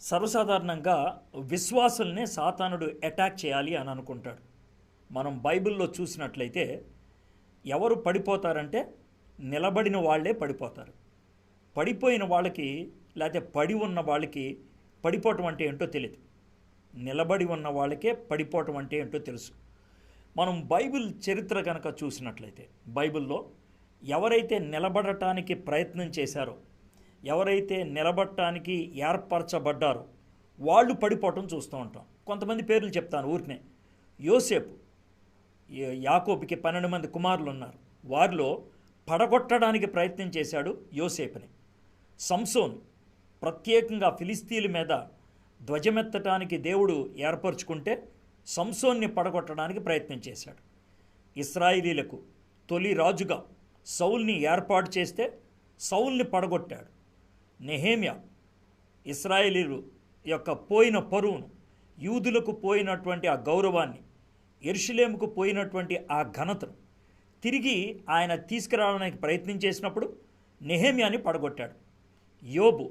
సర్వసాధారణంగా విశ్వాసుల్నే సాతానుడు అటాక్ చేయాలి అని అనుకుంటాడు. మనం బైబిల్లో చూసినట్లయితే ఎవరు పడిపోతారంటే నిలబడిన వాళ్ళే పడిపోతారు. పడిపోయిన వాళ్ళకి లేకపోతే పడి ఉన్న వాళ్ళకి పడిపోవటం అంటే ఏంటో తెలియదు నిలబడి ఉన్న వాళ్ళకే పడిపోవటం అంటే ఏంటో తెలుసు. మనం బైబిల్ చరిత్ర కనుక చూసినట్లయితే బైబిల్లో ఎవరైతే నిలబడటానికి ప్రయత్నం చేశారో ఎవరైతే నిలబడటానికి ఏర్పరచబడ్డారో వాళ్ళు పడిపోవటం చూస్తూ ఉంటాం. కొంతమంది పేర్లు చెప్తాను ఊరినే యోసేపు యాకోబికి యాకోబుకి పన్నెండు మంది కుమారులు ఉన్నారు వారిలో పడగొట్టడానికి ప్రయత్నం చేశాడు యోసేపుని. సంసోన్ ప్రత్యేకంగా ఫిలిస్తీన్ల మీద ధ్వజమెత్తటానికి దేవుడు ఏర్పరచుకుంటే సంసోన్ని పడగొట్టడానికి ప్రయత్నం చేశాడు. ఇస్రాయిలీలకు తొలి రాజుగా సౌల్ని ఏర్పాటు చేస్తే సౌల్ని పడగొట్టాడు. నెహేమియా ఇస్రాయేలీలు యొక్క పోయిన పరువును యూదులకు పోయినటువంటి ఆ గౌరవాన్ని ఎరుషులేముకు పోయినటువంటి ఆ ఘనతను తిరిగి ఆయన తీసుకురావడానికి ప్రయత్నం చేసినప్పుడు నెహేమియాని పడగొట్టాడు. యోబు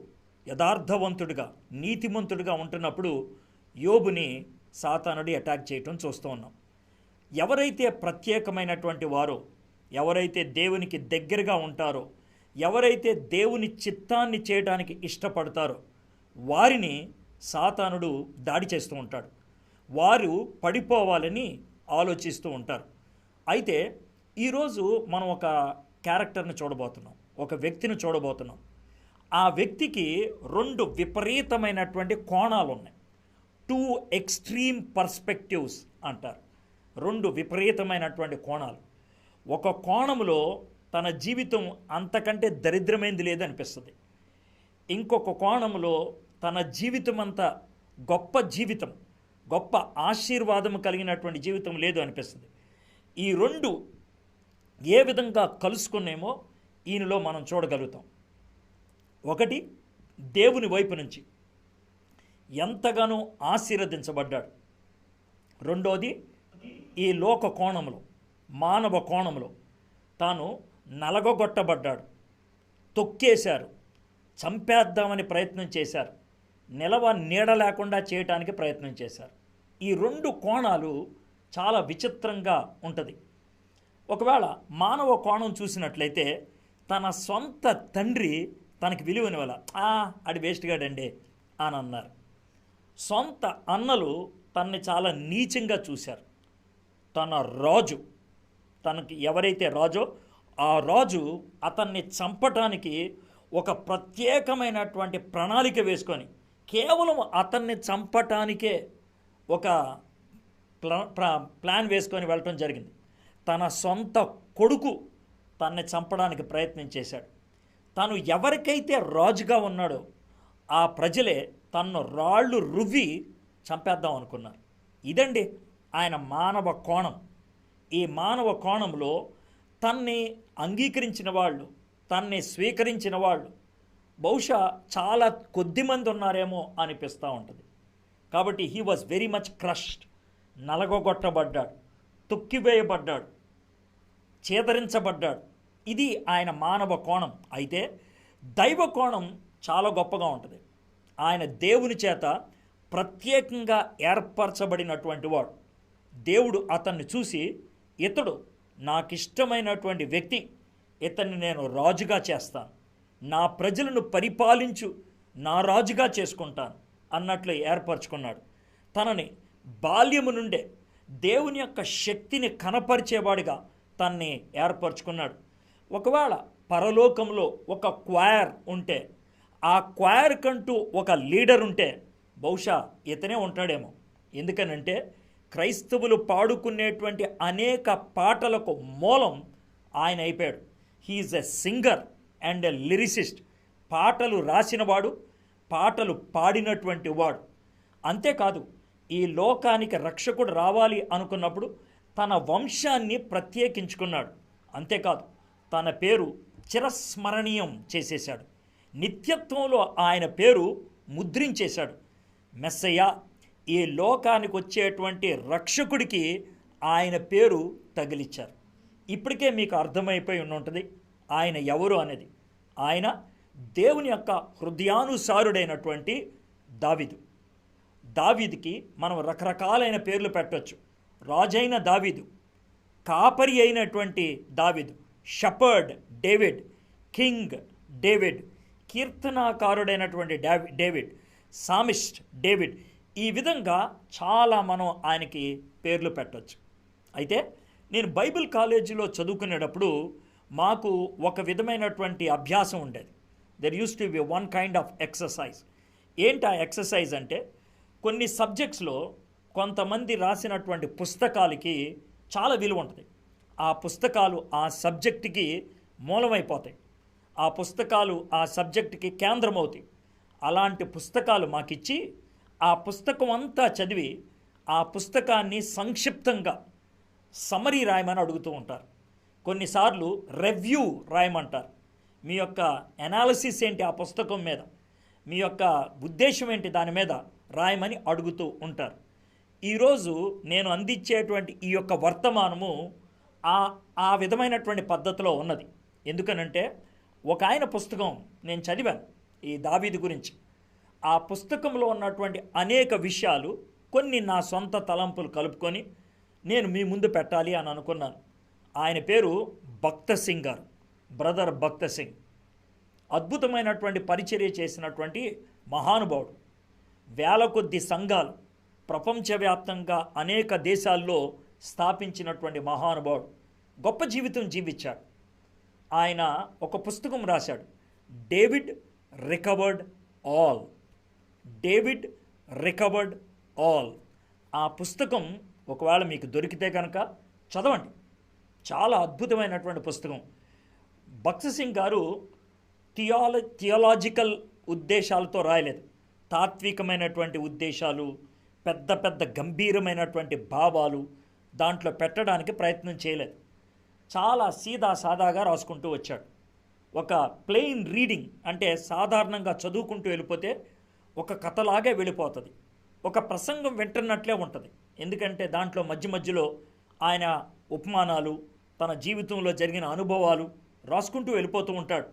యథార్థవంతుడిగా నీతిమంతుడిగా ఉంటున్నప్పుడు యోబుని సాతానుడి అటాక్ చేయటం చూస్తూ ఉన్నాం. ఎవరైతే ప్రత్యేకమైనటువంటి వారో ఎవరైతే దేవునికి దగ్గరగా ఉంటారో ఎవరైతే దేవుని చిత్తాన్ని చేయడానికి ఇష్టపడతారో వారిని సాతానుడు దాడి చేస్తూ ఉంటాడు. వారు పడిపోవాలని ఆలోచిస్తూ ఉంటారు. అయితే ఈరోజు మనం ఒక క్యారెక్టర్ని చూడబోతున్నాం. ఒక వ్యక్తిని చూడబోతున్నాం. ఆ వ్యక్తికి రెండు విపరీతమైనటువంటి కోణాలు ఉన్నాయి. టూ ఎక్స్ట్రీమ్ పర్స్పెక్టివ్స్ అంటారు. రెండు విపరీతమైనటువంటి కోణాలు. ఒక కోణంలో తన జీవితం అంతకంటే దరిద్రమైంది లేదనిపిస్తుంది. ఇంకొక కోణంలో తన జీవితం అంత గొప్ప జీవితం గొప్ప ఆశీర్వాదం కలిగినటువంటి జీవితం లేదు అనిపిస్తుంది. ఈ రెండు ఏ విధంగా కలుసుకున్నామో ఈయనలో మనం చూడగలుగుతాం. ఒకటి దేవుని వైపు నుంచి ఎంతగానో ఆశీర్వదించబడ్డాడు. రెండోది ఈ లోక కోణంలో మానవ కోణంలో తాను నలగొట్టబడ్డాడు తొక్కేశారు. చంపేద్దామని ప్రయత్నం చేశారు. నిలవ నీడ లేకుండా చేయటానికి ప్రయత్నం చేశారు. ఈ రెండు కోణాలు చాలా విచిత్రంగా ఉంటుంది. ఒకవేళ మానవ కోణం చూసినట్లయితే తన సొంత తండ్రి తనకి విలువని వల్ల ఆ అది వేస్ట్గాడండి అని అన్నారు. సొంత అన్నలు తనని చాలా నీచంగా చూశారు. తన రాజు తనకి ఎవరైతే రాజో ఆ రాజు అతన్ని చంపటానికి ఒక ప్రత్యేకమైనటువంటి ప్రణాళిక వేసుకొని కేవలం అతన్ని చంపటానికే ఒక ప్లా ప్లాన్ వేసుకొని వెళ్ళటం జరిగింది. తన సొంత కొడుకు తన్ని చంపడానికి ప్రయత్నం చేశాడు. తను ఎవరికైతే రాజుగా ఉన్నాడో ఆ ప్రజలే తన్ను రాళ్ళు రువ్వి చంపేద్దాం అనుకున్నారు. ఇదండి ఆయన మానవ కోణం. ఈ మానవ కోణంలో తన్ని అంగీకరించిన వాళ్ళు తన్ని స్వీకరించిన వాళ్ళు బహుశా చాలా కొద్ది మంది ఉన్నారేమో అనిపిస్తూ ఉంటుంది. కాబట్టి he was very much crushed నలగొగొట్టబడ్డాడు తొక్కివేయబడ్డాడు చేదరించబడ్డాడు. ఇది ఆయన మానవ కోణం. అయితే దైవ కోణం చాలా గొప్పగా ఉంటుంది. ఆయన దేవుని చేత ప్రత్యేకంగా ఏర్పరచబడినటువంటి వాడు. దేవుడు అతన్ని చూసి ఇతడు నాకు ఇష్టమైనటువంటి వ్యక్తి ఇతన్ని నేను రాజుగా చేస్తాను. నా ప్రజలను పరిపాలించు నా రాజుగా చేసుకుంటాను అన్నట్లు ఏర్పరచుకున్నాడు. తనని బాల్యము నుండే దేవుని యొక్క శక్తిని కనపరిచేవాడిగా తన్ని ఏర్పరచుకున్నాడు. ఒకవేళ పరలోకంలో ఒక క్వైర్ ఉంటే ఆ క్వైర్ కంటూ ఒక లీడర్ ఉంటే బహుశా ఇతనే ఉంటాడేమో. ఎందుకనంటే క్రైస్తవులు పాడుకునేటువంటి అనేక పాటలకు మూలం ఆయన అయిపోయాడు. He's a singer and a lyricist పాటలు రాసినవాడు పాటలు పాడినటువంటి వాడు. అంతేకాదు ఈ లోకానికి రక్షకుడు రావాలి అనుకున్నప్పుడు తన వంశాన్ని ప్రత్యేకించుకున్నాడు. అంతేకాదు తన పేరు చిరస్మరణీయం చేసేశాడు. నిత్యత్వంలో ఆయన పేరు ముద్రించేశాడు. మెస్సయ్య ఈ లోకానికి వచ్చేటువంటి రక్షకుడికి ఆయన పేరు తగిలిచ్చారు. ఇప్పటికే మీకు అర్థమైపోయి ఉంటుంది ఆయన ఎవరు అనేది. ఆయన దేవుని యొక్క హృదయానుసారుడైనటువంటి దావీదు. దావీదుకి మనం రకరకాలైన పేర్లు పెట్టవచ్చు రాజైన దావీదు కాపరి అయినటువంటి దావీదు షపర్డ్ డేవిడ్ కింగ్ డేవిడ్ కీర్తనాకారుడైనటువంటి డావి డేవిడ్ సామిస్ట్ డేవిడ్ ఈ విధంగా చాలా మనం ఆయనకి పేర్లు పెట్టవచ్చు అయితే నేను బైబిల్ కాలేజీలో చదువుకునేటప్పుడు మాకు ఒక విధమైనటువంటి అభ్యాసం ఉండేది. There used to be one kind of exercise ఏంటి ఆ ఎక్సర్సైజ్ అంటే కొన్ని సబ్జెక్ట్స్లో కొంతమంది రాసినటువంటి పుస్తకాలకి చాలా విలువ ఉంటుంది. ఆ పుస్తకాలు ఆ సబ్జెక్టుకి మూలమైపోతాయి. ఆ పుస్తకాలు ఆ సబ్జెక్టుకి కేంద్రం అవుతాయి అలాంటి పుస్తకాలు మాకిచ్చి ఆ పుస్తకం అంతా చదివి ఆ పుస్తకాన్ని సంక్షిప్తంగా సమరీ రాయమని అడుగుతూ ఉంటారు. కొన్నిసార్లు రెవ్యూ రాయమంటారు. మీ యొక్క ఎనాలిసిస్ ఏంటి ఆ పుస్తకం మీద? మీ యొక్క ఉద్దేశం ఏంటి దాని మీద రాయమని అడుగుతూ ఉంటారు. ఈరోజు నేను అందించేటువంటి ఈ యొక్క వర్తమానము ఆ ఆ విధమైనటువంటి పద్ధతిలో ఉన్నది. ఎందుకనంటే ఒక ఆయన పుస్తకం నేను చదివాను ఈ దావీది గురించి. ఆ పుస్తకంలో ఉన్నటువంటి అనేక విషయాలు కొన్ని నా సొంత తలంపులు కలుపుకొని నేను మీ ముందు పెట్టాలి అని అనుకున్నాను. ఆయన పేరు భక్త సింగ్ గారు బ్రదర్ భక్త సింగ్. అద్భుతమైనటువంటి పరిచర్య చేసినటువంటి మహానుభావుడు. వేల కొద్ది సంఘాలు ప్రపంచవ్యాప్తంగా అనేక దేశాల్లో స్థాపించినటువంటి మహానుభావుడు. గొప్ప జీవితం జీవించాడు. ఆయన ఒక పుస్తకం రాశాడు David recovered all. David recovered all. ఆ పుస్తకం ఒకవేళ మీకు దొరికితే కనుక చదవండి. చాలా అద్భుతమైనటువంటి పుస్తకం. భక్త సింగ్ గారు థియాల థియాలజికల్ ఉద్దేశాలతో రాయలేదు. తాత్వికమైనటువంటి ఉద్దేశాలు పెద్ద పెద్ద గంభీరమైనటువంటి భావాలు దాంట్లో పెట్టడానికి ప్రయత్నం చేయలేదు. చాలా సీదా సాదాగా రాసుకుంటూ వచ్చాడు. ఒక ప్లెయిన్ రీడింగ్ అంటే సాధారణంగా చదువుకుంటూ వెళ్ళిపోతే ఒక కథలాగే వెళ్ళిపోతుంది. ఒక ప్రసంగం వింటున్నట్లే ఉంటుంది. ఎందుకంటే దాంట్లో మధ్య మధ్యలో ఆయన ఉపమానాలు తన జీవితంలో జరిగిన అనుభవాలు రాసుకుంటూ వెళ్ళిపోతూ ఉంటాడు.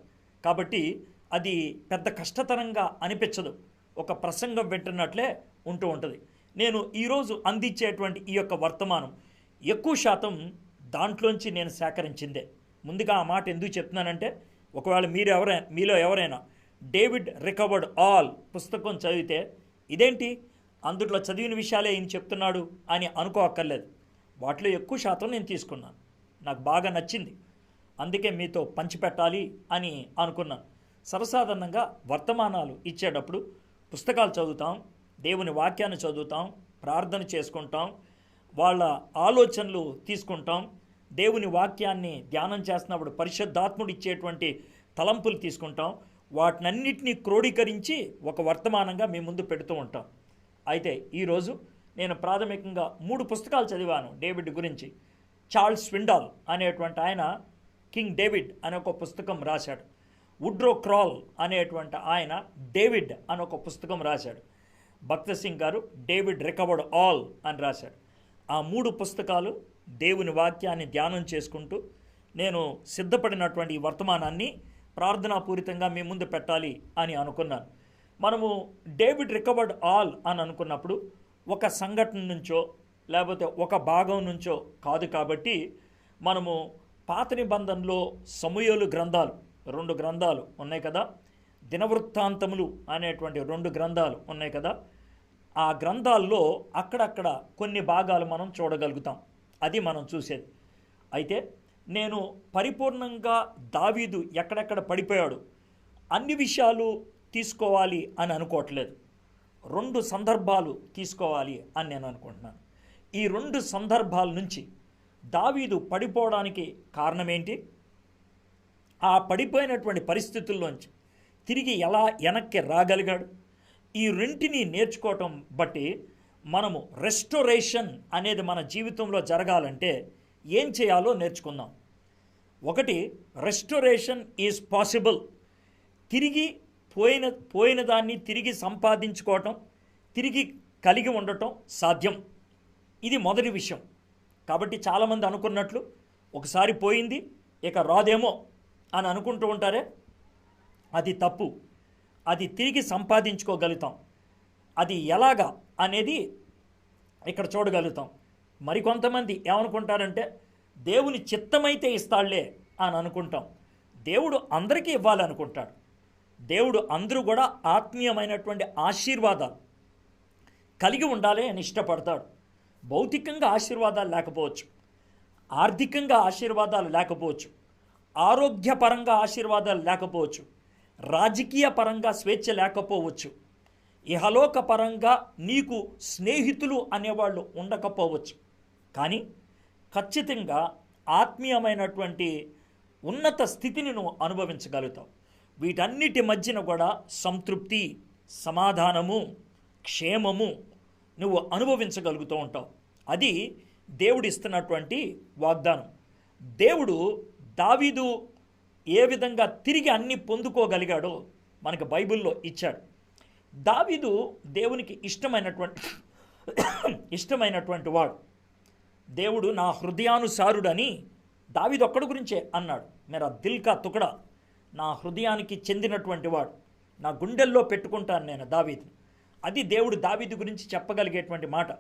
కాబట్టి అది పెద్ద కష్టతరంగా అనిపించదు. ఒక ప్రసంగం వింటున్నట్లే ఉంటూ ఉంటుంది. నేను ఈరోజు అందించేటువంటి ఈ యొక్క వర్తమానం ఎక్కువ శాతం దాంట్లోంచి నేను సేకరించిందే. ముందుగా ఆ మాట ఎందుకు చెప్తున్నానంటే ఒకవేళ మీరు ఎవరైనా మీలో ఎవరైనా డేవిడ్ రికవర్డ్ ఆల్ పుస్తకం చదివితే ఇదేంటి? అందుట్లో చదివిన విషయాలే ఈయన చెప్తున్నాడు అని అనుకోక్కర్లేదు. వాటిలో ఎక్కువ శాతం నేను తీసుకున్నాను. నాకు బాగా నచ్చింది. అందుకే మీతో పంచిపెట్టాలి అని అనుకున్నాను. సర్వసాధారణంగా వర్తమానాలు ఇచ్చేటప్పుడు పుస్తకాలు చదువుతాం దేవుని వాక్యాన్ని చదువుతాం ప్రార్థన చేసుకుంటాం వాళ్ళ ఆలోచనలు తీసుకుంటాం దేవుని వాక్యాన్ని ధ్యానం చేస్తున్నప్పుడు పరిశుద్ధాత్ముడు ఇచ్చేటువంటి తలంపులు తీసుకుంటాం వాటినన్నిటినీ క్రోడీకరించి ఒక వర్తమానంగా మీ ముందు పెడుతూ ఉంటాం. అయితే ఈరోజు నేను ప్రాథమికంగా మూడు పుస్తకాలు చదివాను డేవిడ్ గురించి. చార్ల్స్ స్విండాల్ అనేటువంటి ఆయన కింగ్ డేవిడ్ అనే ఒక పుస్తకం రాశాడు. వుడ్రో క్రాల్ అనేటువంటి ఆయన డేవిడ్ అని ఒక పుస్తకం రాశాడు. భక్త సింగ్ గారు డేవిడ్ రికవర్డ్ ఆల్ అని రాశాడు. ఆ మూడు పుస్తకాలు దేవుని వాక్యాన్ని ధ్యానం చేసుకుంటూ నేను సిద్ధపడినటువంటి ఈ వర్తమానాన్ని ప్రార్థనాపూరితంగా మీ ముందు పెట్టాలి అని అనుకున్నాను. మనము డేవిడ్ రికవర్డ్ ఆల్ అని అనుకున్నప్పుడు ఒక సంఘటన నుంచో లేకపోతే ఒక భాగం నుంచో కాదు కాబట్టి మనము పాత నిబంధనలో సమూహలు గ్రంథాలు రెండు గ్రంథాలు ఉన్నాయి కదా? దినవృత్తాంతములు అనేటువంటి రెండు గ్రంథాలు ఉన్నాయి కదా? ఆ గ్రంథాల్లో అక్కడక్కడ కొన్ని భాగాలు మనం చూడగలుగుతాం. అది మనం చూసేది. అయితే నేను పరిపూర్ణంగా దావీదు ఎక్కడెక్కడ పడిపోయాడు అన్ని విషయాలు తీసుకోవాలి అని అనుకోవట్లేదు. రెండు సందర్భాలు తీసుకోవాలి అని నేను అనుకుంటున్నాను. ఈ రెండు సందర్భాల నుంచి దావీదు పడిపోవడానికి కారణం ఏంటి ఆ పడిపోయినటువంటి పరిస్థితుల్లోంచి తిరిగి ఎలా వెనక్కి రాగలిగాడు? ఈ రెంటిని నేర్చుకోవటం బట్టి మనము రెస్టోరేషన్ అనేది మన జీవితంలో జరగాలంటే ఏం చేయాలో నేర్చుకుందాం. ఒకటి రెస్టొరేషన్ ఈజ్ పాసిబుల్ తిరిగి పోయిన పోయిన దాన్ని తిరిగి సంపాదించుకోవటం తిరిగి కలిగి ఉండటం సాధ్యం. ఇది మొదటి విషయం. కాబట్టి చాలామంది అనుకున్నట్లు ఒకసారి పోయింది ఇక రాదేమో అని అనుకుంటూ ఉంటారే? అది తప్పు. అది తిరిగి సంపాదించుకోగలుగుతాం. అది ఎలాగా అనేది ఇక్కడ చూడగలుగుతాం. మరికొంతమంది ఏమనుకుంటారంటే దేవుని చిత్తమైతే ఇస్తాడులే అని అనుకుంటాం. దేవుడు అందరికీ ఇవ్వాలనుకుంటాడు. దేవుడు అందరూ కూడా ఆత్మీయమైనటువంటి ఆశీర్వాదాలు కలిగి ఉండాలి అని ఇష్టపడతాడు. భౌతికంగా ఆశీర్వాదాలు లేకపోవచ్చు. ఆర్థికంగా ఆశీర్వాదాలు లేకపోవచ్చు. ఆరోగ్యపరంగా ఆశీర్వాదాలు లేకపోవచ్చు. రాజకీయ పరంగా స్వేచ్ఛ లేకపోవచ్చు. ఇహలోక పరంగా నీకు స్నేహితులు అనేవాళ్ళు ఉండకపోవచ్చు. కానీ ఖచ్చితంగా ఆత్మీయమైనటువంటి ఉన్నత స్థితిని నువ్వు అనుభవించగలుగుతావు. వీటన్నిటి మధ్యన కూడా సంతృప్తి సమాధానము క్షేమము నువ్వు అనుభవించగలుగుతూ ఉంటావు. అది దేవుడు ఇస్తున్నటువంటి వాగ్దానం. దేవుడు దావీదు ఏ విధంగా తిరిగి అన్ని పొందుకోగలిగాడో మనకు బైబిల్లో ఇచ్చాడు. దావీదు దేవునికి ఇష్టమైనటువంటి ఇష్టమైనటువంటి వాడు. దేవుడు నా హృదయానుసారుడని దావీదు గురించే అన్నాడు. మేరా దిల్కా తుకడా నా హృదయానికి చెందినటువంటి వాడు. నా గుండెల్లో పెట్టుకుంటాను నేను దావీదుని. అది దేవుడు దావీదు గురించి చెప్పగలిగేటువంటి మాట.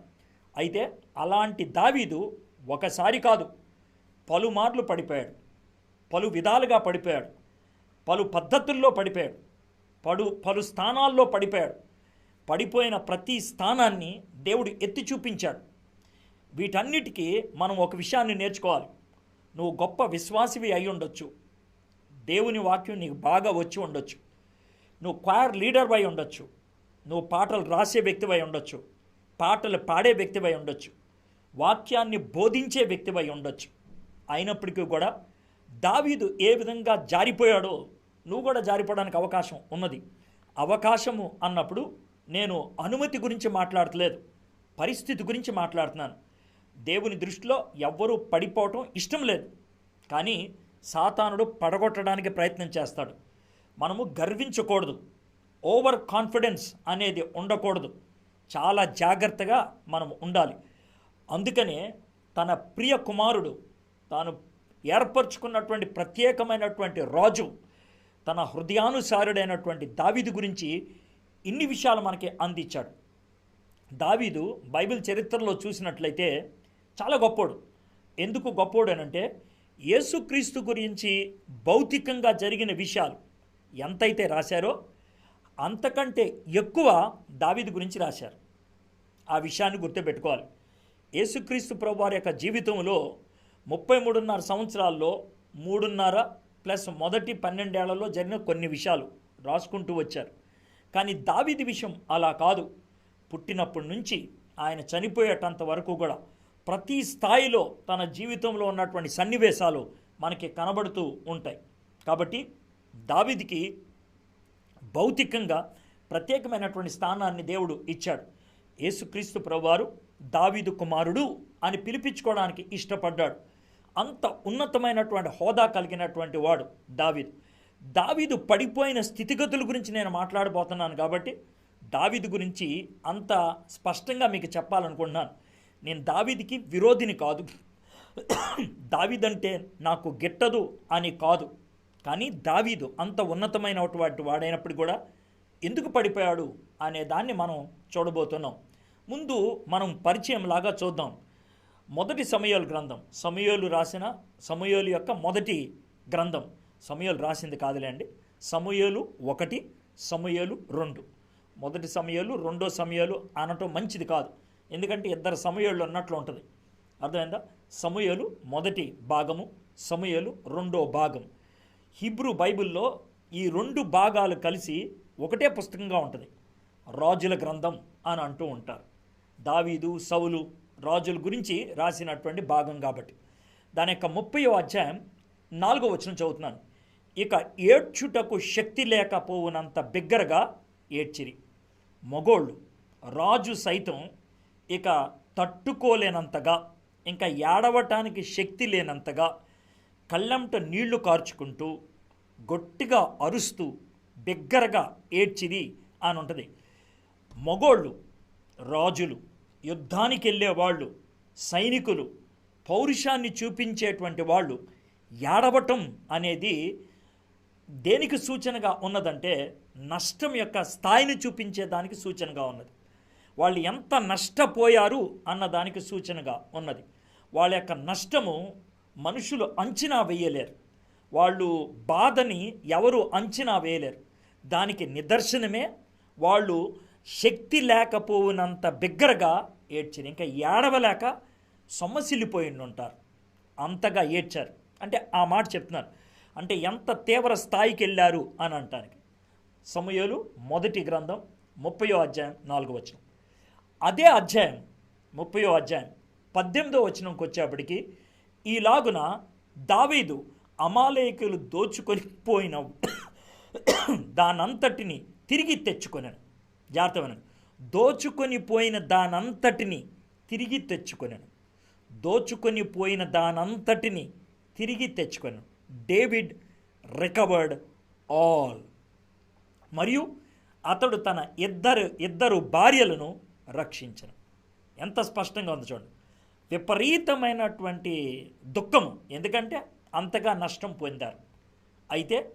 అయితే అలాంటి దావీదు ఒకసారి కాదు పలుమార్లు పడిపోయాడు. పలు విధాలుగా పడిపోయాడు. పలు పద్ధతుల్లో పడిపోయాడు. పడు పలు స్థానాల్లో పడిపోయాడు. పడిపోయిన ప్రతి స్థానాన్ని దేవుడు ఎత్తి చూపించాడు. వీటన్నిటికీ మనం ఒక విషయాన్ని నేర్చుకోవాలి. నువ్వు గొప్ప విశ్వాసివి అయి ఉండొచ్చు. దేవుని వాక్యం నీకు బాగా వచ్చి ఉండొచ్చు. నువ్వు క్వైర్ లీడర్ అయి ఉండొచ్చు. నువ్వు పాటలు రాసే వ్యక్తివై ఉండొచ్చు. పాటలు పాడే వ్యక్తివై ఉండొచ్చు. వాక్యాన్ని బోధించే వ్యక్తివై ఉండొచ్చు. అయినప్పటికీ కూడా దావీదు ఏ విధంగా జారిపోయాడో నువ్వు కూడా జారిపోవడానికి అవకాశం ఉన్నది. అవకాశము అన్నప్పుడు నేను అనుమతి గురించి మాట్లాడట్లేదు పరిస్థితి గురించి మాట్లాడుతున్నాను. దేవుని దృష్టిలో ఎవ్వరూ పడిపోవటం ఇష్టం లేదు. కానీ సాతానుడు పడగొట్టడానికి ప్రయత్నం చేస్తాడు. మనము గర్వించకూడదు. ఓవర్ కాన్ఫిడెన్స్ అనేది ఉండకూడదు. చాలా జాగ్రత్తగా మనం ఉండాలి. అందుకనే తన ప్రియ కుమారుడు తాను ఏర్పరచుకున్నటువంటి ప్రత్యేకమైనటువంటి రాజు తన హృదయానుసారుడైనటువంటి దావీదు గురించి ఇన్ని విషయాలు మనకి అందించాడు. దావీదు బైబిల్ చరిత్రలో చూసినట్లయితే చాలా గొప్పోడు. ఎందుకు గొప్పోడు అనంటే యేసుక్రీస్తు గురించి భౌతికంగా జరిగిన విషయాలు ఎంతైతే రాశారో అంతకంటే ఎక్కువ దావిది గురించి రాశారు. ఆ విషయాన్ని గుర్తుపెట్టుకోవాలి. యేసుక్రీస్తు ప్రభు వారి యొక్క జీవితంలో ముప్పై మూడున్నర సంవత్సరాల్లో మూడున్నర ప్లస్ మొదటి పన్నెండేళ్ళలో జరిగిన కొన్ని విషయాలు రాసుకుంటూ వచ్చారు. కానీ దావిది విషయం అలా కాదు. పుట్టినప్పటి నుంచి ఆయన చనిపోయేటంత వరకు కూడా ప్రతి స్థాయిలో తన జీవితంలో ఉన్నటువంటి సన్నివేశాలు మనకి కనబడుతూ ఉంటాయి. కాబట్టి దావిదికి భౌతికంగా ప్రత్యేకమైనటువంటి స్థానాన్ని దేవుడు ఇచ్చాడు. యేసుక్రీస్తు ప్రభువారు దావీదు కుమారుడు అని పిలిపించుకోవడానికి ఇష్టపడ్డాడు. అంత ఉన్నతమైనటువంటి హోదా కలిగినటువంటి వాడు దావీదు. దావీదు పడిపోయిన స్థితిగతుల గురించి నేను మాట్లాడబోతున్నాను కాబట్టి దావీదు గురించి అంత స్పష్టంగా మీకు చెప్పాలనుకుంటున్నాను. నేను దావీదికి విరోధిని కాదు. దావీదంటే నాకు గిట్టదు అని కాదు. కానీ దావీదు అంత ఉన్నతమైనటువంటి వాడైనప్పుడు కూడా ఎందుకు పడిపోయాడు అనే దాన్ని మనం చూడబోతున్నాం. ముందు మనం పరిచయం లాగా చూద్దాం. మొదటి సమయాలు గ్రంథం. సమయోలు రాసిన సమయోలు యొక్క మొదటి గ్రంథం. సమయాలు రాసింది కాదులేండి సమయాలు ఒకటి సమయాలు రెండు. మొదటి సమయాలు రెండో సమయాలు అనటం మంచిది కాదు. ఎందుకంటే ఇద్దరు సమయాలు ఉన్నట్లు ఉంటుంది. అర్థమైందా? సమయాలు మొదటి భాగము సమయాలు రెండో భాగం హిబ్రూ బైబిల్లో ఈ రెండు భాగాలు కలిసి ఒకటే పుస్తకంగా ఉంటుంది. రాజుల గ్రంథం అని అంటూ ఉంటారు. దావీదు సౌలు రాజుల గురించి రాసినటువంటి భాగం కాబట్టి. దాని యొక్క ముప్పయో అధ్యాయం నాలుగో వచనం చదువుతున్నాను. ఇక ఏడ్చుటకు శక్తి లేకపోవునంత బిగ్గరగా ఏడ్చిరి. మొగోళ్ళు రాజు సైతం ఇక తట్టుకోలేనంతగా ఇంకా ఏడవటానికి శక్తి లేనంతగా కళ్ళంట నీళ్ళు కార్చుకుంటూ గట్టిగా అరుస్తూ బిగ్గరగా ఏడ్చిది అని ఉంటుంది మగోళ్ళు రాజులు యుద్ధానికి వెళ్ళే వాళ్ళు సైనికులు పౌరుషాన్ని చూపించేటువంటి వాళ్ళు ఏడవటం అనేది దేనికి సూచనగా ఉన్నదంటే నష్టం యొక్క స్థాయిని చూపించే దానికి సూచనగా ఉన్నది. వాళ్ళు ఎంత నష్టపోయారు అన్న దానికి సూచనగా ఉన్నది. వాళ్ళ యొక్క నష్టము మనుషులు అంచనా వేయలేరు. వాళ్ళు బాధని ఎవరు అంచనా వేయలేరు. దానికి నిదర్శనమే వాళ్ళు శక్తి లేకపోవునంత బిగ్గరగా ఏడ్చారు. ఇంకా ఏడవలేక సొమ్మసిల్లిపోయి ఉంటారు. అంతగా ఏడ్చారు. అంటే ఆ మాట చెప్తున్నారు. అంటే ఎంత తీవ్ర స్థాయికి వెళ్ళారు అని అంటానికి. సమయాలు మొదటి గ్రంథం ముప్పయో అధ్యాయం నాలుగు వచ్చిన అదే అధ్యాయం ముప్పయో అధ్యాయం పద్దెనిమిదో వచనంకి వచ్చేప్పటికి ఈలాగున దావీదు అమాలేకులు దోచుకొని పోయిన దానంతటిని తిరిగి తెచ్చుకొనను. జాగ్రత్త దోచుకొని పోయిన దానంతటిని తిరిగి తెచ్చుకొనను. దోచుకొని పోయిన దానంతటిని తిరిగి తెచ్చుకొనను. David recovered all. మరియు అతడు తన ఇద్దరు ఇద్దరు భార్యలను రక్షించను. ఎంత స్పష్టంగా ఉంది చూడండి. విపరీతమైనటువంటి దుఃఖము. ఎందుకంటే అంతగా నష్టం పొందారు. అయితే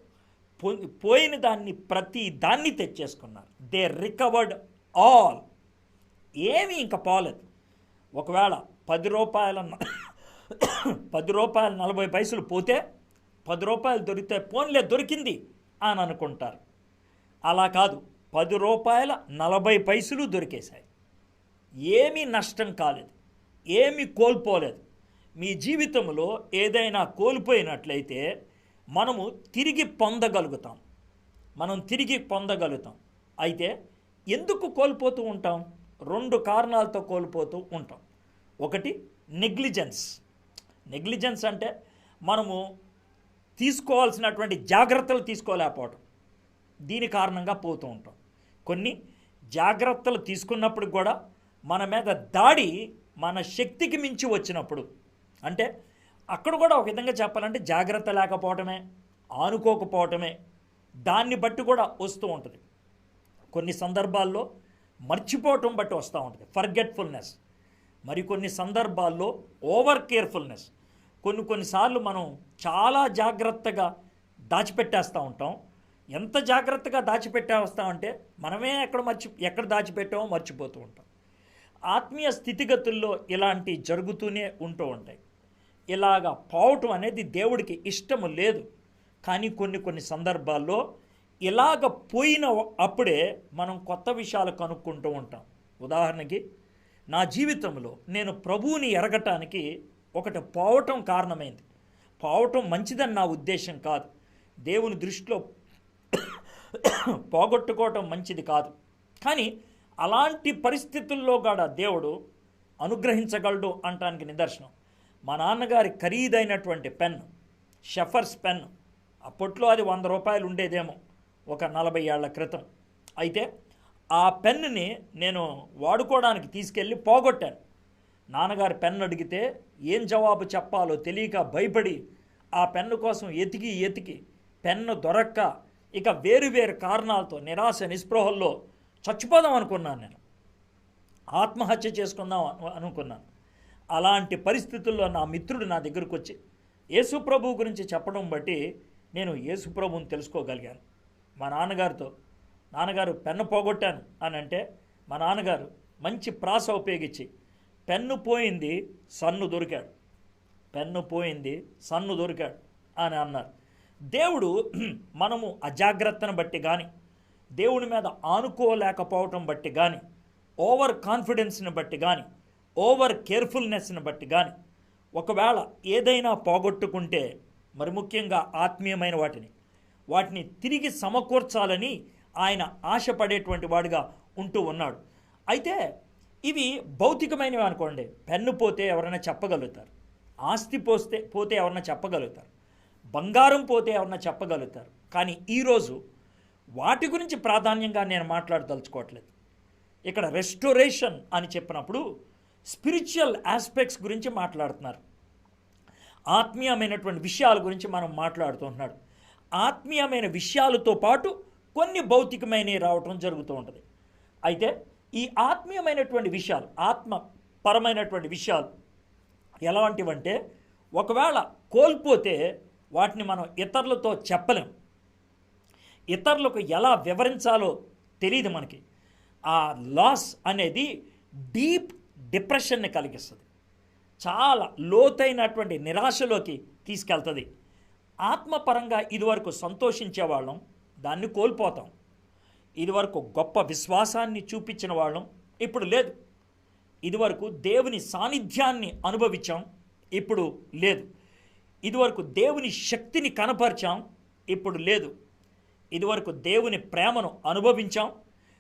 పో- పోయిన దాన్ని ప్రతి దాన్ని తెచ్చేసుకున్నారు. They recovered all. ఏమీ ఇంకా పోలేదు. ఒకవేళ పది రూపాయల పది రూపాయలు నలభై పైసలు పోతే పది రూపాయలు దొరికితే ఫోన్లే దొరికింది అని అనుకుంటారు. అలా కాదు. పది రూపాయల నలభై పైసలు దొరికేశాయి. ఏమీ నష్టం కాలేదు ఏమీ కోల్పోలేదు. మీ జీవితంలో ఏదైనా కోల్పోయినట్లయితే మనము తిరిగి పొందగలుగుతాం. మనం తిరిగి పొందగలుగుతాం. అయితే ఎందుకు కోల్పోతూ ఉంటాం? రెండు కారణాలతో కోల్పోతూ ఉంటాం. ఒకటి నెగ్లిజెన్స్. నెగ్లిజెన్స్ అంటే మనము తీసుకోవాల్సినటువంటి జాగ్రత్తలు తీసుకోలేకపోవటం. దీని కారణంగా పోతూ ఉంటాం. కొన్ని జాగ్రత్తలు తీసుకున్నప్పుడు కూడా మన మీద దాడి మన శక్తికి మించి వచ్చినప్పుడు. అంటే అక్కడ కూడా ఒక విధంగా చెప్పాలంటే జాగ్రత్త లేకపోవటమే ఆనుకోకపోవటమే దాన్ని బట్టి కూడా వస్తూ ఉంటుంది. కొన్ని సందర్భాల్లో మర్చిపోవటం బట్టి వస్తూ ఉంటుంది. ఫర్గెట్ఫుల్నెస్ మరికొన్ని సందర్భాల్లో ఓవర్ కేర్ఫుల్నెస్ కొన్ని కొన్నిసార్లు మనం చాలా జాగ్రత్తగా దాచిపెట్టేస్తూ ఉంటాం. ఎంత జాగ్రత్తగా దాచిపెట్టేస్తామంటే మనమే ఎక్కడ మర్చి ఎక్కడ దాచిపెట్టామో మర్చిపోతూ ఉంటాం. ఆత్మీయ స్థితిగతుల్లో ఇలాంటి జరుగుతూనే ఉంటూ ఉంటాయి. ఇలాగ పోవటం అనేది దేవుడికి ఇష్టము లేదు. కానీ కొన్ని కొన్ని సందర్భాల్లో ఇలాగ పోయిన అప్పుడే మనం కొత్త విషయాలు కనుక్కుంటూ ఉంటాం. ఉదాహరణకి నా జీవితంలో నేను ప్రభువుని ఎరగటానికి ఒకటి పోవటం కారణమైంది. పోవటం మంచిదని నా ఉద్దేశం కాదు. దేవుని దృష్టిలో పోగొట్టుకోవటం మంచిది కాదు. కానీ అలాంటి పరిస్థితుల్లో కూడా దేవుడు అనుగ్రహించగలడు అంటానికి నిదర్శనం. మా నాన్నగారి ఖరీదైనటువంటి పెన్ షెఫర్స్ పెన్ అప్పట్లో అది వంద రూపాయలు ఉండేదేమో ఒక నలభై ఏళ్ళ క్రితం. అయితే ఆ పెన్నుని నేను వాడుకోవడానికి తీసుకెళ్ళి పోగొట్టాను. నాన్నగారి పెన్ను అడిగితే ఏం జవాబు చెప్పాలో తెలియక భయపడి ఆ పెన్ను కోసం ఎతికి ఎతికి పెన్ను దొరక్క ఇక వేరు వేరు కారణాలతో నిరాశ నిస్పృహల్లో చచ్చిపోదాం అనుకున్నాను నేను. ఆత్మహత్య చేసుకుందాం అనుకున్నాను. అలాంటి పరిస్థితుల్లో నా మిత్రుడు నా దగ్గరకు వచ్చి యేసుప్రభు గురించి చెప్పడం బట్టి నేను యేసుప్రభుని తెలుసుకోగలిగాను. మా నాన్నగారితో నాన్నగారు పెన్ను పోగొట్టాను అని అంటే మా నాన్నగారు మంచి ప్రాస ఉపయోగించి పెన్ను పోయింది సన్ను దొరికాడు. పెన్ను పోయింది సన్ను దొరికాడు అని అన్నారు. దేవుడు మనము అజాగ్రత్తను బట్టి కానీ దేవుని మీద ఆనుకోలేకపోవటం బట్టి కానీ ఓవర్ కాన్ఫిడెన్స్ని బట్టి కానీ ఓవర్ కేర్ఫుల్నెస్ని బట్టి కానీ ఒకవేళ ఏదైనా పోగొట్టుకుంటే మరి ముఖ్యంగా ఆత్మీయమైన వాటిని వాటిని తిరిగి సమకూర్చాలని ఆయన ఆశపడేటువంటి వాడుగా ఉంటూ ఉన్నాడు. అయితే ఇవి భౌతికమైనవి అనుకోండి. పెన్ను పోతే ఎవరైనా చెప్పగలుగుతారు. ఆస్తి పోస్తే పోతే ఎవరైనా చెప్పగలుగుతారు. బంగారం పోతే ఎవరైనా చెప్పగలుగుతారు. కానీ ఈరోజు వాటి గురించి ప్రాధాన్యంగా నేను మాట్లాడదలుచుకోవట్లేదు. ఇక్కడ రెస్టోరేషన్ అని చెప్పినప్పుడు స్పిరిచువల్ ఆస్పెక్ట్స్ గురించి మాట్లాడుతున్నారు. ఆత్మీయమైనటువంటి విషయాల గురించి మనం మాట్లాడుతున్నాడు ఆత్మీయమైన విషయాలతో పాటు కొన్ని భౌతికమైనవి రావటం జరుగుతూ ఉంటుంది. అయితే ఈ ఆత్మీయమైనటువంటి విషయాలు ఆత్మ పరమైనటువంటి విషయాలు ఎలాంటివంటే ఒకవేళ కోల్పోతే వాటిని మనం ఇతరులతో చెప్పలేం. ఇతరులకు ఎలా వివరించాలో తెలియదు మనకి. ఆ లాస్ అనేది డీప్ డిప్రెషన్ని కలిగిస్తుంది. చాలా లోతైనటువంటి నిరాశలోకి తీసుకెళ్తుంది. ఆత్మపరంగా ఇదివరకు సంతోషించే వాళ్ళం దాన్ని కోల్పోతాం. ఇదివరకు గొప్ప విశ్వాసాన్ని చూపించిన వాళ్ళం ఇప్పుడు లేదు. ఇదివరకు దేవుని సాన్నిధ్యాన్ని అనుభవించాం ఇప్పుడు లేదు. ఇదివరకు దేవుని శక్తిని కనపరిచాం ఇప్పుడు లేదు. ఇదివరకు దేవుని ప్రేమను అనుభవించాం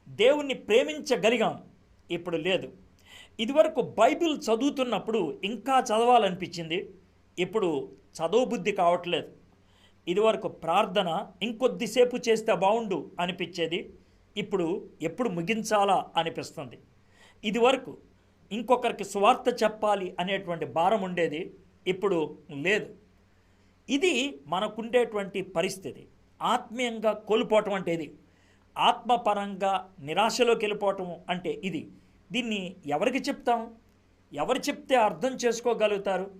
దేవుణ్ణి ప్రేమించగలిగాం ఇప్పుడు లేదు. ఇదివరకు బైబిల్ చదువుతున్నప్పుడు ఇంకా చదవాలనిపించింది ఇప్పుడు చదువు బుద్ధి కావట్లేదు. ఇదివరకు ప్రార్థన ఇంకొద్దిసేపు చేస్తే బాగుండు అనిపించేది ఇప్పుడు ఎప్పుడు ముగించాలా అనిపిస్తుంది. ఇదివరకు ఇంకొకరికి స్వార్థ చెప్పాలి అనేటువంటి భారం ఉండేది ఇప్పుడు లేదు. ఇది మనకుండేటువంటి పరిస్థితి. ఆత్మీయంగా కోల్పోవటం అంటే ఇది ఆత్మపరంగా నిరాశలోకి వెళ్ళిపోవటం అంటే ఇది. దీన్ని ఎవరికి చెప్తాం? ఎవరు చెప్తే అర్థం చేసుకోగలుగుతారు?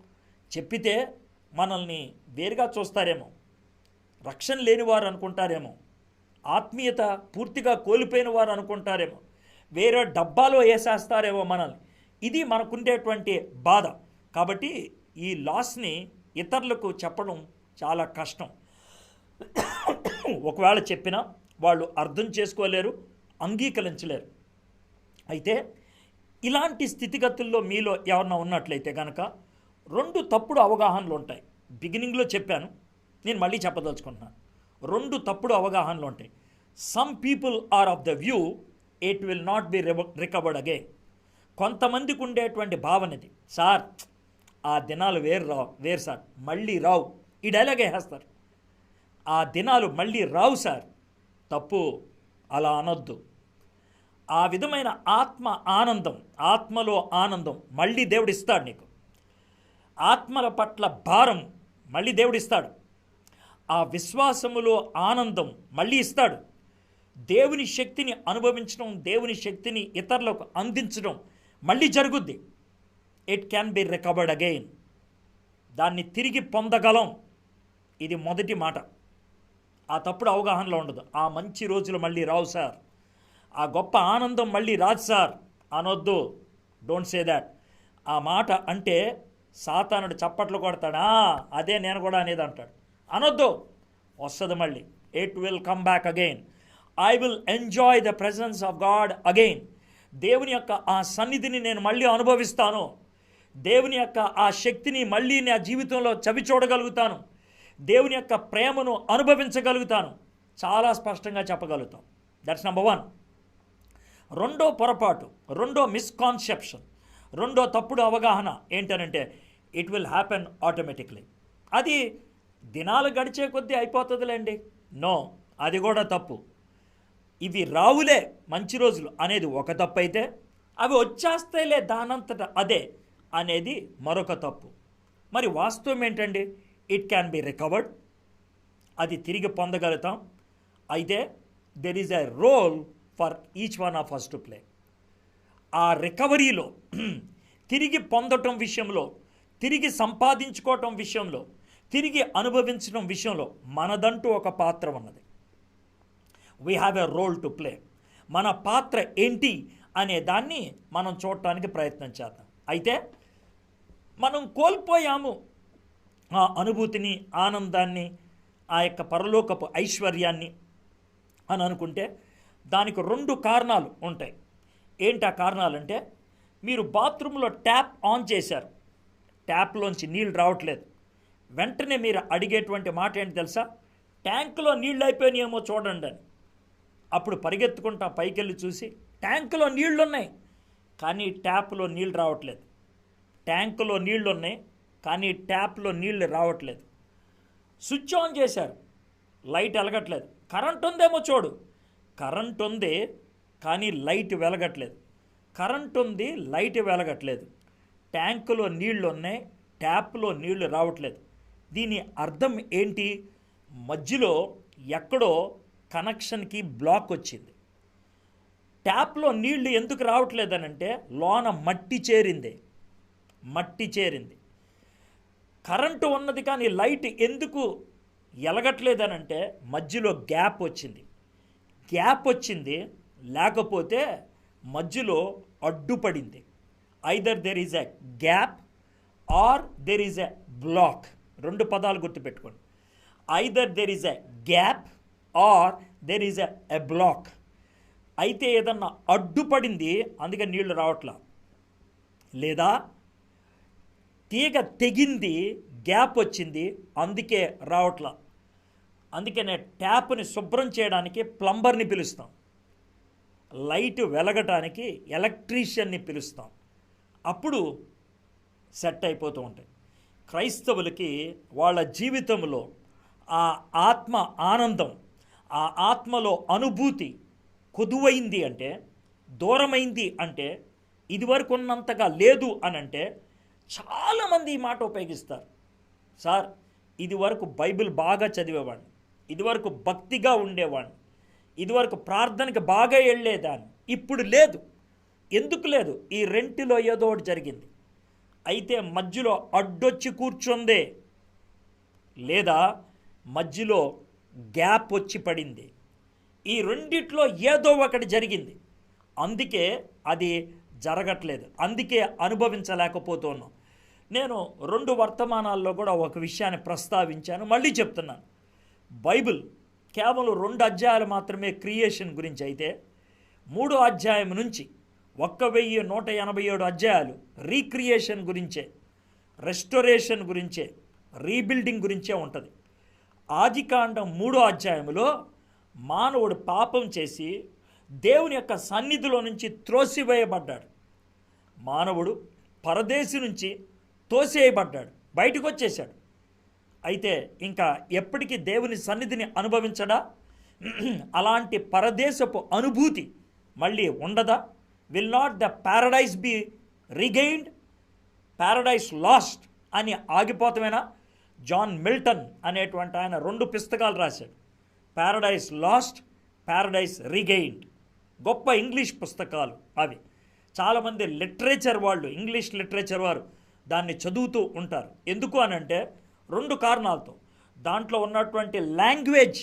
చెప్పితే మనల్ని వేరుగా చూస్తారేమో. రక్షణ లేని వారు అనుకుంటారేమో. ఆత్మీయత పూర్తిగా కోల్పోయిన వారు అనుకుంటారేమో. వేరే డబ్బాలో వేసేస్తారేమో మనల్ని. ఇది మనకుండేటువంటి బాధ. కాబట్టి ఈ లాస్ని ఇతరులకు చెప్పడం చాలా కష్టం. ఒకవేళ చెప్పినా వాళ్ళు అర్థం చేసుకోలేరు అంగీకరించలేరు. అయితే ఇలాంటి స్థితిగతుల్లో మీలో ఎవరన్నా ఉన్నట్లయితే కనుక రెండు తప్పుడు అవగాహనలు ఉంటాయి. బిగినింగ్లో చెప్పాను నేను మళ్ళీ చెప్పదలుచుకుంటున్నాను. రెండు తప్పుడు అవగాహనలు ఉంటాయి. Some people are of the view it will not be recovered again కొంతమందికి ఉండేటువంటి భావన ఇది. సార్ ఆ దినాలు వేరు రావు వేరు సార్ మళ్ళీ రావు. ఈ డైలాగ్ వేస్తారు. ఆ దినాలు మళ్ళీ రావు సార్. తప్పు అలా అనొద్దు. ఆ విధమైన ఆత్మ ఆనందం ఆత్మలో ఆనందం మళ్ళీ దేవుడిస్తాడు నీకు. ఆత్మల పట్ల భారం మళ్ళీ దేవుడిస్తాడు. ఆ విశ్వాసములో ఆనందం మళ్ళీ ఇస్తాడు. దేవుని శక్తిని అనుభవించడం దేవుని శక్తిని ఇతరులకు అందించడం మళ్ళీ జరుగుద్ది. It can be recovered again దాన్ని తిరిగి పొందగలం. ఇది మొదటి మాట. ఆ తప్పుడు అవగాహనలో ఉండదు. ఆ మంచి రోజులు మళ్ళీ రావు సార్. ఆ గొప్ప ఆనందం మళ్ళీ రాదు సార్. అనొద్దు. డోంట్ సే దాట్ ఆ మాట అంటే సాతానుడు చప్పట్లు కొడతాడా. అదే నేను కూడా అనేది అంటాడు. అనొద్దు. వస్తుంది మళ్ళీ. It will come back again I will enjoy the presence of God again దేవుని యొక్క ఆ సన్నిధిని నేను మళ్ళీ అనుభవిస్తాను. దేవుని యొక్క ఆ శక్తిని మళ్ళీ నా జీవితంలో చవి చూడగలుగుతాను దేవుని యొక్క ప్రేమను అనుభవించగలుగుతాను. చాలా స్పష్టంగా చెప్పగలుగుతాం. దట్స్ నెంబర్ వన్ రెండో పొరపాటు రెండో మిస్కాన్సెప్షన్ రెండో తప్పుడు అవగాహన ఏంటనంటే ఇట్ విల్ హ్యాపెన్ ఆటోమేటిక్లీ అది దినాలు గడిచే కొద్దీ అయిపోతుందిలేండి. నో అది కూడా తప్పు. ఇవి రావులే మంచి రోజులు అనేది ఒక తప్పు అయితే అవి వచ్చేస్తేలే దానంతట అదే అనేది మరొక తప్పు. మరి వాస్తవం ఏంటండి? ఇట్ క్యాన్ బి రికవర్డ్ అది తిరిగి పొందగలుగుతాం. అయితే there is a role for each one of us to play ఆ రికవరీలో తిరిగి పొందటం విషయంలో తిరిగి సంపాదించుకోవటం విషయంలో తిరిగి అనుభవించడం విషయంలో మనదంటూ ఒక పాత్ర ఉన్నది. We have a role to play మన పాత్ర ఏంటి అనే దాన్ని మనం చూడటానికి ప్రయత్నం చేద్దాం. అయితే మనం కోల్పోయాము ఆ అనుభూతిని ఆనందాన్ని ఆ యొక్క పరలోకపు ఐశ్వర్యాన్ని అని అనుకుంటే దానికి రెండు కారణాలు ఉంటాయి. ఏంటి ఆ కారణాలంటే మీరు బాత్రూంలో ట్యాప్ ఆన్ చేశారు. ట్యాప్లోంచి నీళ్ళు రావట్లేదు. వెంటనే మీరు అడిగేటువంటి మాట ఏంటి తెలుసా? ట్యాంకులో నీళ్ళు అయిపోయినాయేమో చూడండి అని. అప్పుడు పరిగెత్తుకుంటా పైకెళ్ళి చూసి ట్యాంకులో నీళ్ళు ఉన్నాయి కానీ ట్యాప్లో నీళ్ళు రావట్లేదు. ట్యాంకులో నీళ్ళు ఉన్నాయి కానీ ట్యాప్లో నీళ్ళు రావట్లేదు. స్విచ్ ఆన్ చేశారు. లైట్ వెలగట్లేదు. కరెంట్ ఉందేమో చూడు. కరెంట్ ఉంది కానీ లైట్ వెలగట్లేదు. కరెంట్ ఉంది లైట్ వెలగట్లేదు. ట్యాంకులో నీళ్ళు ఉన్నాయి ట్యాప్లో నీళ్ళు రావట్లేదు. దీని అర్థం ఏంటి? మధ్యలో ఎక్కడో కనెక్షన్కి బ్లాక్ వచ్చింది. ట్యాప్లో నీళ్ళు ఎందుకు రావట్లేదనంటే లోన మట్టి చేరింది. మట్టి చేరింది. కరెంటు ఉన్నది కానీ లైట్ ఎందుకు ఎలగట్లేదనంటే మధ్యలో గ్యాప్ వచ్చింది. గ్యాప్ వచ్చింది లేకపోతే మధ్యలో అడ్డుపడింది. Either there is a gap or there is a block రెండు పదాలు గుర్తుపెట్టుకోండి. Either there is a gap or there is a block అయితే ఏదన్నా అడ్డుపడింది అందుకే నీళ్ళు రావట్లా. లేదా తీగ తెగింది గ్యాప్ వచ్చింది అందుకే రావట్లా. అందుకనే ట్యాప్ని శుభ్రం చేయడానికి ప్లంబర్ని పిలుస్తాం. లైట్ వెలగటానికి ఎలక్ట్రీషియన్ని పిలుస్తాం. అప్పుడు సెట్ అయిపోతూ ఉంటాయి. క్రైస్తవులకి వాళ్ళ జీవితంలో ఆ ఆత్మ ఆనందం ఆ ఆత్మలో అనుభూతి కొదువైంది అంటే దూరమైంది అంటే ఇదివరకు ఉన్నంతగా లేదు అని అంటే చాలామంది ఈ మాట ఉపయోగిస్తారు. సార్ ఇదివరకు బైబిల్ బాగా చదివేవాడిని. ఇదివరకు భక్తిగా ఉండేవాడిని. ఇదివరకు ప్రార్థనకి బాగా వెళ్ళేదాన్ని. ఇప్పుడు లేదు. ఎందుకు లేదు? ఈ రెంటిలో ఏదో ఒకటి జరిగింది. అయితే మధ్యలో అడ్డొచ్చి కూర్చుందే. లేదా మధ్యలో గ్యాప్ వచ్చి పడింది. ఈ రెండిట్లో ఏదో ఒకటి జరిగింది. అందుకే అది జరగట్లేదు. అందుకే అనుభవించలేకపోతున్నాం. నేను రెండు వర్తమానాల్లో కూడా ఒక విషయాన్ని ప్రస్తావించాను మళ్ళీ చెప్తున్నాను. బైబిల్ కేవలం రెండు అధ్యాయాలు మాత్రమే క్రియేషన్ గురించి అయితే మూడో అధ్యాయం నుంచి ఒక్క వెయ్యి నూట ఎనభై ఏడు అధ్యాయాలు రీక్రియేషన్ గురించే రెస్టోరేషన్ గురించే రీబిల్డింగ్ గురించే ఉంటుంది. ఆదికాండం మూడో అధ్యాయంలో మానవుడు పాపం చేసి దేవుని యొక్క సన్నిధిలో నుంచి త్రోసివేయబడ్డాడు. మానవుడు పరదేశి నుంచి తోసేయబడ్డాడు బయటకు వచ్చేశాడు అయితే ఇంకా ఎప్పటికీ దేవుని సన్నిధిని అనుభవించడా? అలాంటి పరదేశపు అనుభూతి మళ్ళీ ఉండదా? Will not the paradise be regained paradise lost అని ఆగిపోతామేనా? జాన్ మిల్టన్ అనేటువంటి ఆయన రెండు పుస్తకాలు రాశాడు. పారడైజ్ లాస్ట్ పారడైజ్ రిగైన్డ్ గొప్ప ఇంగ్లీష్ పుస్తకాలు అవి. చాలామంది లిటరేచర్ వాళ్ళు ఇంగ్లీష్ లిటరేచర్ వారు దాన్ని చదువుతూ ఉంటారు. ఎందుకు అనంటే రెండు కారణాలతో. దాంట్లో ఉన్నటువంటి లాంగ్వేజ్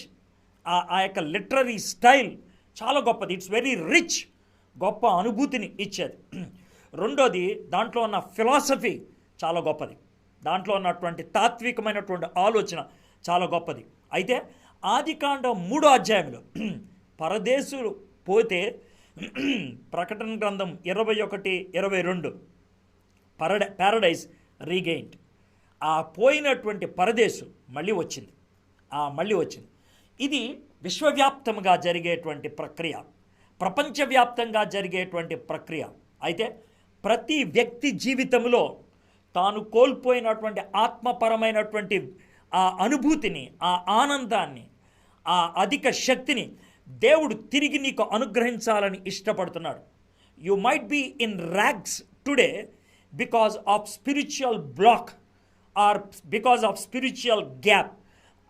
ఆ యొక్క లిటరరీ స్టైల్ చాలా గొప్పది. ఇట్స్ వెరీ రిచ్ గొప్ప అనుభూతిని ఇచ్చేది. రెండోది దాంట్లో ఉన్న ఫిలాసఫీ చాలా గొప్పది. దాంట్లో ఉన్నటువంటి తాత్వికమైనటువంటి ఆలోచన చాలా గొప్పది. అయితే ఆదికాండం మూడో అధ్యాయంలో పరదేశులు పోతే ప్రకటన గ్రంథం ఇరవై ఒకటి ఇరవై రెండు. పరడ ప్యారడైజ్ రీగెయిన్డ్ ఆ పోయినటువంటి పరదేశు మళ్ళీ వచ్చింది. ఆ మళ్ళీ వచ్చింది. ఇది విశ్వవ్యాప్తంగా జరిగేటువంటి ప్రక్రియ. ప్రపంచవ్యాప్తంగా జరిగేటువంటి ప్రక్రియ. అయితే ప్రతి వ్యక్తి జీవితంలో తాను కోల్పోయినటువంటి ఆత్మపరమైనటువంటి ఆ అనుభూతిని ఆ ఆనందాన్ని ఆ అధిక శక్తిని దేవుడు తిరిగి నీకు అనుగ్రహించాలని ఇష్టపడుతున్నాడు. You might be in rags today because of spiritual block or because of spiritual gap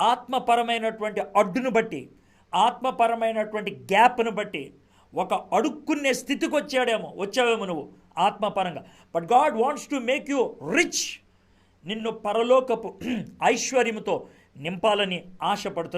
ఆత్మపరమైనటువంటి అడ్డును బట్టి ఆత్మపరమైనటువంటి గ్యాప్ను బట్టి ఒక అడుక్కునే స్థితికి వచ్చాడేమో వచ్చావేమో నువ్వు ఆత్మపరంగా. But God wants to make you rich నిన్ను పరలోకపు ఐశ్వర్యముతో నింపాలని ఆశపడుతున్నాను